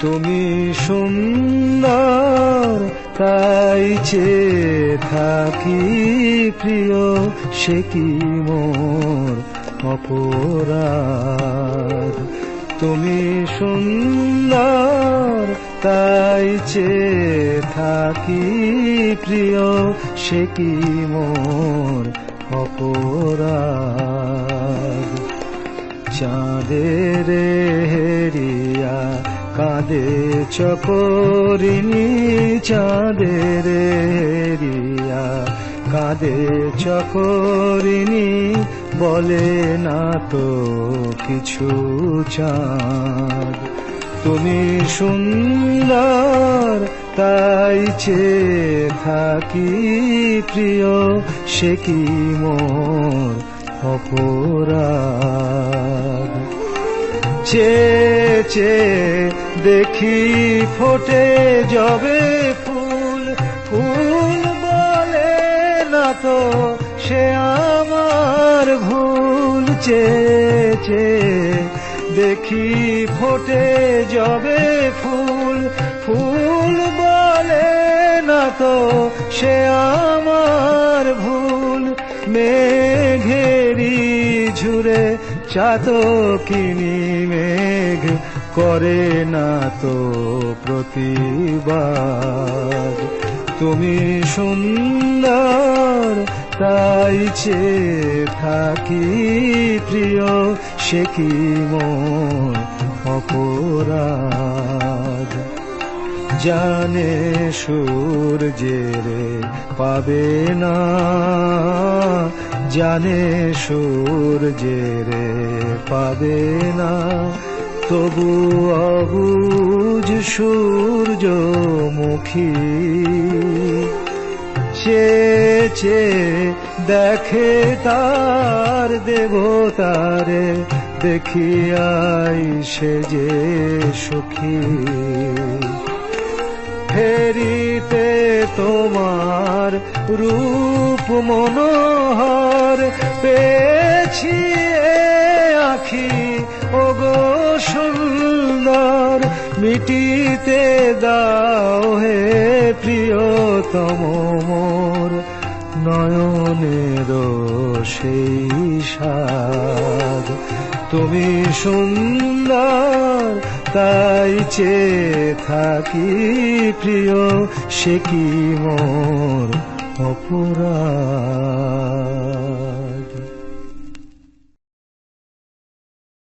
তুমি সুন্দর, তাই চেয়ে থাকি প্রিয়, সে কি মোর অপরাধ? তুমি সুন্দর, তাই চেয়ে থাকি প্রিয়, সে কি মোর অপরাধ? চাঁদের হেরিয়া কাঁদে চকরিনি চাঁদের হেরিয়া কাঁদে চকরিনি বলে না তো কিছু চাঁদ। তুমি সুন্দর, তাই চেয়ে থাকি প্রিয়, সে কি মোর অপরাধ? চেয়ে চেয়ে দেখি ফোটে যবে ফুল ফুল বলে না তো সে আমার ভুল চেয়ে চেয়ে দেখি ফোটে যবে ফুল ফুল বলে না তো সে আমার ভুল। মেঘেরি ঝুরে চাতকিনি মেঘ করে না তো প্রতিবাদ। তুমি সুন্দর, তাই চেয়ে থাকি প্রিয়, সে কি মন অপরাধ? জানে সূর্যের পাবে না, জানে সূর্যের পাবে না। তবু অবুজ সূর্যমুখী। চেয়ে দেখে তার দেবতারে, দেখিয়াই সে যে সুখী। ফেরিতে তোমার রূপ মনোহর, পেয়েছি আখি। ওগো সুন্দর মিটিতে দাও হে প্রিয়তম মোর নয়নের সেই সাদ তুমি সুন্দর, তাই চেয়ে থাকি প্রিয়, সে কি মোর অপরাধ?